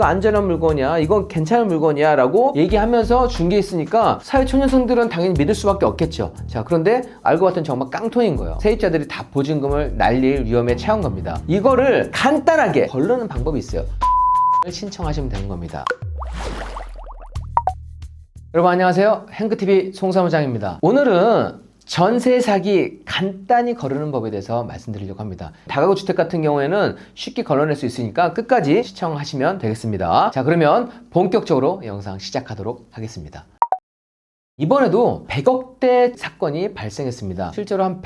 이거 안전한 물건이야 이건 괜찮은 물건이야 라고 얘기하면서 중개했으니까 사회초년생들은 당연히 믿을 수밖에 없겠죠. 자 그런데 알고 봤더니 정말 깡통인 거예요. 세입자들이 다 보증금을 날릴 위험에 처한 겁니다. 이거를 간단하게 걸르는 방법이 있어요. 신청하시면 되는 겁니다. 여러분 안녕하세요. 행크TV 송사무장입니다. 오늘은 전세 사기 간단히 거르는 법에 대해서 말씀드리려고 합니다. 다가구 주택 같은 경우에는 쉽게 걸러낼 수 있으니까 끝까지 시청하시면 되겠습니다. 자, 그러면 본격적으로 영상 시작하도록 하겠습니다. 이번에도 100억대 사건이 발생했습니다. 실제로 한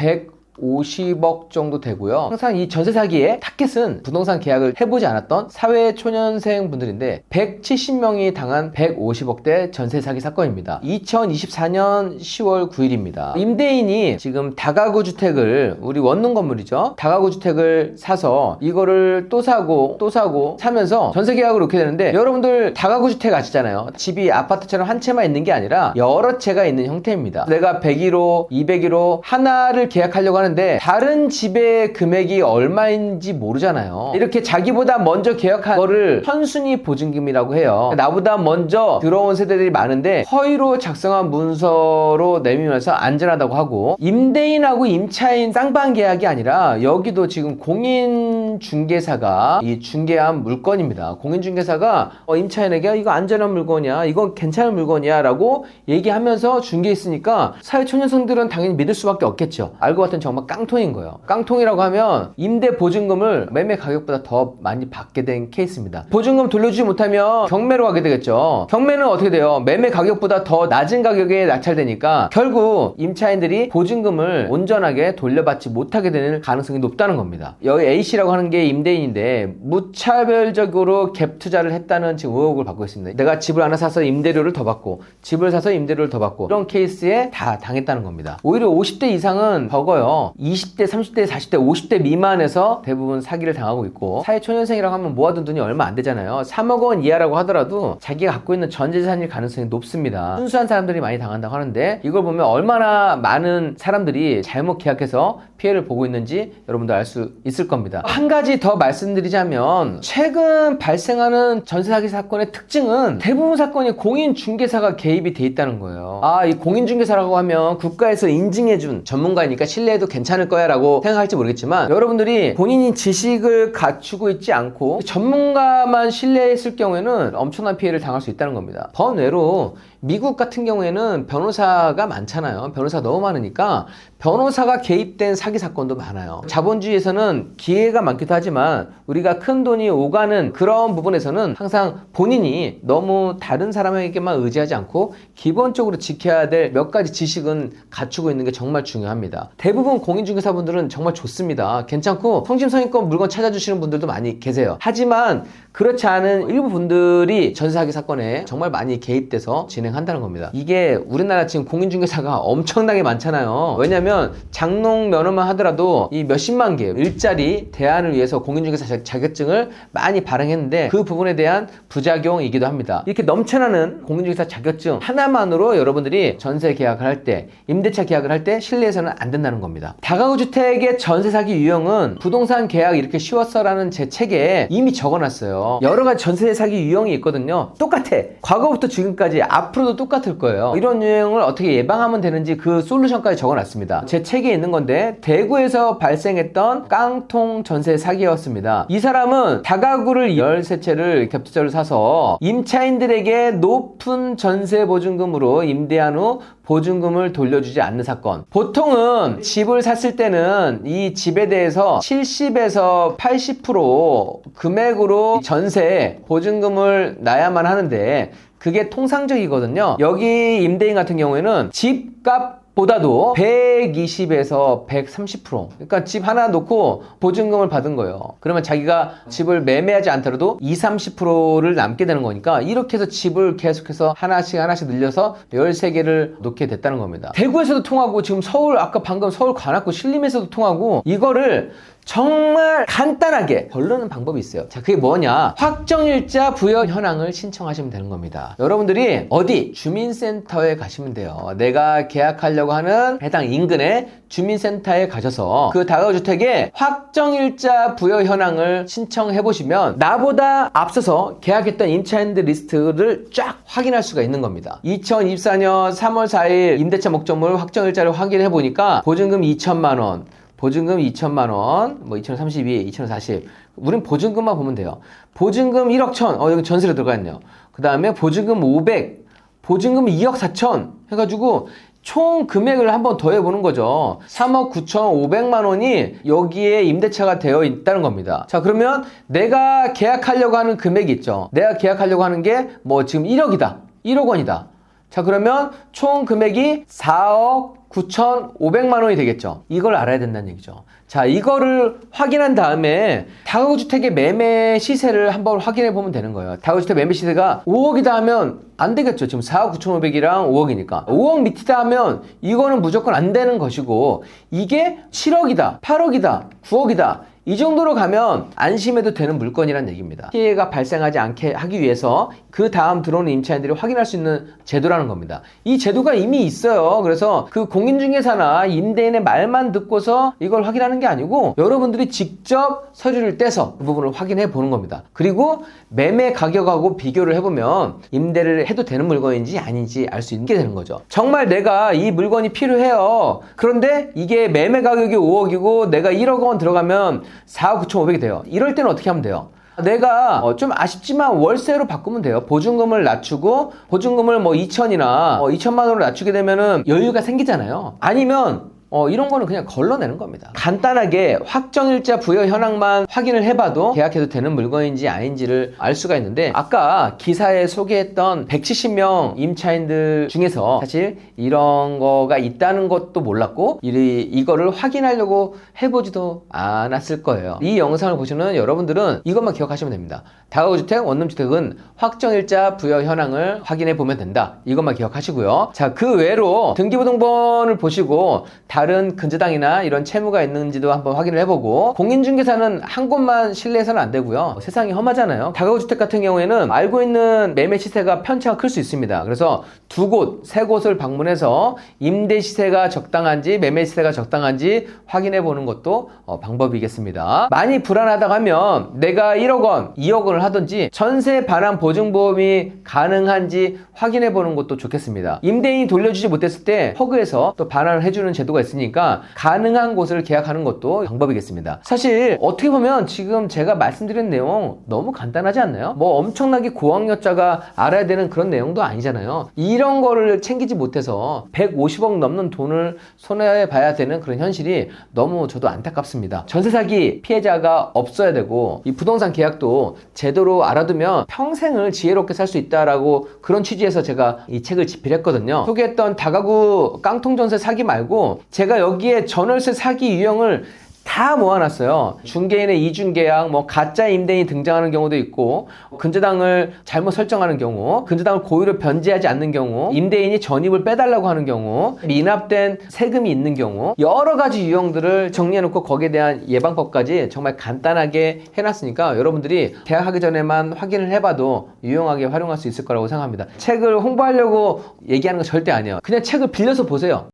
150억 정도 되고요. 항상 이 전세 사기의 타켓은 부동산 계약을 해보지 않았던 사회 초년생 분들인데 170명이 당한 150억대 전세 사기 사건입니다. 2024년 10월 9일입니다. 임대인이 지금 다가구 주택을 우리 원룸 건물이죠. 다가구 주택을 사서 이거를 또 사고 또 사고 사면서 전세 계약을 놓게 되는데 여러분들 다가구 주택 아시잖아요. 집이 아파트처럼 한 채만 있는 게 아니라 여러 채가 있는 형태입니다. 내가 101호, 201호 하나를 계약하려고 하는 데 다른 집의 금액이 얼마인지 모르잖아요. 이렇게 자기보다 먼저 계약한 거를 현순위 보증금이라고 해요. 나보다 먼저 들어온 세대들이 많은데 허위로 작성한 문서로 내밀면서 안전하다고 하고 임대인하고 임차인 쌍방 계약이 아니라 여기도 지금 공인 중개사가 이 중개한 물건입니다. 공인 중개사가 어, 임차인에게 이거 안전한 물건이야, 이건 괜찮은 물건이야 라고 얘기하면서 중개했으니까 사회 초년생들은 당연히 믿을 수밖에 없겠죠. 알고 봤더니 정말 깡통인 거예요. 깡통이라고 하면 임대 보증금을 매매 가격보다 더 많이 받게 된 케이스입니다. 보증금 돌려주지 못하면 경매로 가게 되겠죠. 경매는 어떻게 돼요? 매매 가격보다 더 낮은 가격에 낙찰되니까 결국 임차인들이 보증금을 온전하게 돌려받지 못하게 되는 가능성이 높다는 겁니다. 여기 A씨라고 하는 게 임대인인데 무차별적으로 갭 투자를 했다는 지금 의혹을 받고 있습니다. 내가 집을 하나 사서 임대료를 더 받고 집을 사서 임대료를 더 받고 이런 케이스에 다 당했다는 겁니다. 오히려 50대 이상은 적어요. 20대, 30대, 40대, 50대 미만에서 대부분 사기를 당하고 있고 사회초년생이라고 하면 모아둔 돈이 얼마 안 되잖아요. 3억 원 이하라고 하더라도 자기가 갖고 있는 전재산일 가능성이 높습니다. 순수한 사람들이 많이 당한다고 하는데 이걸 보면 얼마나 많은 사람들이 잘못 계약해서 피해를 보고 있는지 여러분도 알 수 있을 겁니다. 한 가지 더 말씀드리자면 최근 발생하는 전세 사기 사건의 특징은 대부분 사건이 공인 중개사가 개입이 돼 있다는 거예요. 아, 이 공인 중개사라고 하면 국가에서 인증해 준 전문가니까 신뢰해도 괜찮을 거야 라고 생각할지 모르겠지만 여러분들이 본인이 지식을 갖추고 있지 않고 전문가만 신뢰했을 경우에는 엄청난 피해를 당할 수 있다는 겁니다. 번외로 미국 같은 경우에는 변호사가 많잖아요. 변호사 너무 많으니까 변호사가 개입된 사기 사건도 많아요. 자본주의에서는 기회가 많기도 하지만 우리가 큰 돈이 오가는 그런 부분에서는 항상 본인이 너무 다른 사람에게만 의지하지 않고 기본적으로 지켜야 될 몇 가지 지식은 갖추고 있는 게 정말 중요합니다. 대부분 공인중개사분들은 정말 좋습니다. 괜찮고 성심성의껏 물건 찾아주시는 분들도 많이 계세요. 하지만 그렇지 않은 일부 분들이 전세 사기 사건에 정말 많이 개입돼서 진행 한다는 겁니다. 이게 우리나라 지금 공인중개사가 엄청나게 많잖아요. 왜냐면 장롱 면허만 하더라도 이 몇십만 개 일자리 대안을 위해서 공인중개사 자- 자격증을 많이 발행했는데 그 부분에 대한 부작용이기도 합니다. 이렇게 넘쳐나는 공인중개사 자격증 하나만으로 여러분들이 전세 계약을 할 때, 임대차 계약을 할때 신뢰해서는 안 된다는 겁니다. 다가구 주택의 전세 사기 유형은 부동산 계약 이렇게 쉬웠어라는 제 책에 이미 적어놨어요. 여러 가지 전세 사기 유형이 있거든요. 똑같아. 과거부터 지금까지 앞으로 도 똑같을 거예요. 이런 유형을 어떻게 예방하면 되는지 그 솔루션까지 적어놨습니다. 제 책에 있는 건데 대구에서 발생했던 깡통 전세 사기였습니다. 이 사람은 다가구를 13채를 겹투자로 사서 임차인들에게 높은 전세 보증금으로 임대한 후 보증금을 돌려주지 않는 사건. 보통은 집을 샀을 때는 이 집에 대해서 70에서 80% 금액으로 전세 보증금을 놔야만 하는데 그게 통상적이거든요. 여기 임대인 같은 경우에는 집값 보다도 120에서 130% 그러니까 집 하나 놓고 보증금을 받은 거예요. 그러면 자기가 집을 매매하지 않더라도 2, 30%를 남게 되는 거니까 이렇게 해서 집을 계속해서 하나씩 하나씩 늘려서 13개를 놓게 됐다는 겁니다. 대구에서도 통하고 지금 서울 아까 방금 서울 관악구 신림에서도 통하고 이거를 정말 간단하게 걸르는 방법이 있어요. 자, 그게 뭐냐? 확정일자 부여 현황을 신청하시면 되는 겁니다. 여러분들이 어디 주민센터에 가시면 돼요. 내가 계약하려고 하는 해당 인근의 주민센터에 가셔서 그 다가구주택의 확정일자 부여 현황을 신청해 보시면 나보다 앞서서 계약했던 임차인들 리스트를 쫙 확인할 수가 있는 겁니다. 2024년 3월 4일 임대차 목적물 확정일자를 확인해 보니까 보증금 2천만 원, 보증금 2천만 원, 뭐 2032, 2040. 우린 보증금만 보면 돼요. 보증금 1억 천, 어, 여기 전세로 들어가 있네요. 그 다음에 보증금 500, 보증금 2억 4천 해가지고 총 금액을 한번 더해보는 거죠. 3억 9천5백만 원이 여기에 임대차가 되어 있다는 겁니다. 자, 그러면 내가 계약하려고 하는 금액이 있죠. 내가 계약하려고 하는 게 뭐 지금 1억이다. 1억 원이다. 자, 그러면 총 금액이 4억 9,500만 원이 되겠죠. 이걸 알아야 된다는 얘기죠. 자, 이거를 확인한 다음에 다가구 주택의 매매 시세를 한번 확인해 보면 되는 거예요. 다가구 주택 매매 시세가 5억이다 하면 안 되겠죠. 지금 4억 9,500이랑 5억이니까. 5억 밑이다 하면 이거는 무조건 안 되는 것이고 이게 7억이다, 8억이다, 9억이다. 이 정도로 가면 안심해도 되는 물건이란 얘기입니다. 피해가 발생하지 않게 하기 위해서 그 다음 들어오는 임차인들이 확인할 수 있는 제도라는 겁니다. 이 제도가 이미 있어요. 그래서 그 공인중개사나 임대인의 말만 듣고서 이걸 확인하는 게 아니고 여러분들이 직접 서류를 떼서 그 부분을 확인해 보는 겁니다. 그리고 매매 가격하고 비교를 해보면 임대를 해도 되는 물건인지 아닌지 알 수 있게 되는 거죠. 정말 내가 이 물건이 필요해요. 그런데 이게 매매 가격이 5억이고 내가 1억 원 들어가면 4억 9천5백이 돼요. 이럴 때는 어떻게 하면 돼요? 내가 어, 좀 아쉽지만 월세로 바꾸면 돼요. 보증금을 낮추고 보증금을 뭐 2천이나 어, 2천만 원으로 낮추게 되면은 여유가 생기잖아요. 아니면 어, 이런 거는 그냥 걸러내는 겁니다. 간단하게 확정일자 부여 현황만 확인을 해봐도 계약해도 되는 물건인지 아닌지를 알 수가 있는데 아까 기사에 소개했던 170명 임차인들 중에서 사실 이런 거가 있다는 것도 몰랐고 이, 이거를 확인하려고 해보지도 않았을 거예요. 이 영상을 보시는 여러분들은 이것만 기억하시면 됩니다. 다가구주택, 원룸주택은 확정일자 부여 현황을 확인해 보면 된다. 이것만 기억하시고요. 자, 그 외로 등기부등본을 보시고 다른 근저당이나 이런 채무가 있는지도 한번 확인을 해보고 공인중개사는 한 곳만 신뢰해서는 안 되고요. 세상이 험하잖아요. 다가구 주택 같은 경우에는 알고 있는 매매 시세가 편차가 클 수 있습니다. 그래서 두 곳, 세 곳을 방문해서 임대 시세가 적당한지 매매 시세가 적당한지 확인해 보는 것도 어, 방법이겠습니다. 많이 불안하다고 하면 내가 1억 원, 2억 원을 하든지 전세 반환 보증보험이 가능한지 확인해 보는 것도 좋겠습니다. 임대인이 돌려주지 못했을 때 허그에서 또 반환을 해주는 제도가 있으니까 가능한 곳을 계약하는 것도 방법이겠습니다. 사실 어떻게 보면 지금 제가 말씀드린 내용 너무 간단하지 않나요? 뭐 엄청나게 고학력자가 알아야 되는 그런 내용도 아니잖아요. 이런 거를 챙기지 못해서 150억 넘는 돈을 손해 봐야 되는 그런 현실이 너무 저도 안타깝습니다. 전세 사기 피해자가 없어야 되고 이 부동산 계약도 제대로 알아두면 평생을 지혜롭게 살 수 있다라고 그런 취지에서 제가 이 책을 집필했거든요. 소개했던 다가구 깡통 전세 사기 말고 제가 여기에 전월세 사기 유형을 다 모아놨어요. 중개인의 이중계약, 뭐 가짜 임대인이 등장하는 경우도 있고, 근저당을 잘못 설정하는 경우, 근저당을 고의로 변제하지 않는 경우, 임대인이 전입을 빼달라고 하는 경우, 미납된 세금이 있는 경우, 여러 가지 유형들을 정리해놓고 거기에 대한 예방법까지 정말 간단하게 해놨으니까 여러분들이 계약하기 전에만 확인을 해봐도 유용하게 활용할 수 있을 거라고 생각합니다. 책을 홍보하려고 얘기하는 거 절대 아니에요. 그냥 책을 빌려서 보세요.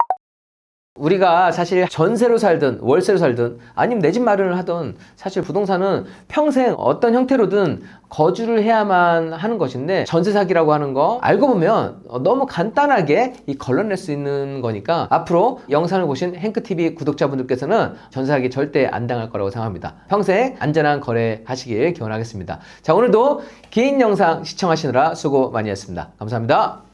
우리가 사실 전세로 살든 월세로 살든 아니면 내 집 마련을 하든 사실 부동산은 평생 어떤 형태로든 거주를 해야만 하는 것인데 전세 사기라고 하는 거 알고 보면 너무 간단하게 이 걸러낼 수 있는 거니까 앞으로 영상을 보신 행크TV 구독자분들께서는 전세 사기 절대 안 당할 거라고 생각합니다. 평생 안전한 거래 하시길 기원하겠습니다. 자 오늘도 긴 영상 시청하시느라 수고 많이 했습니다. 감사합니다.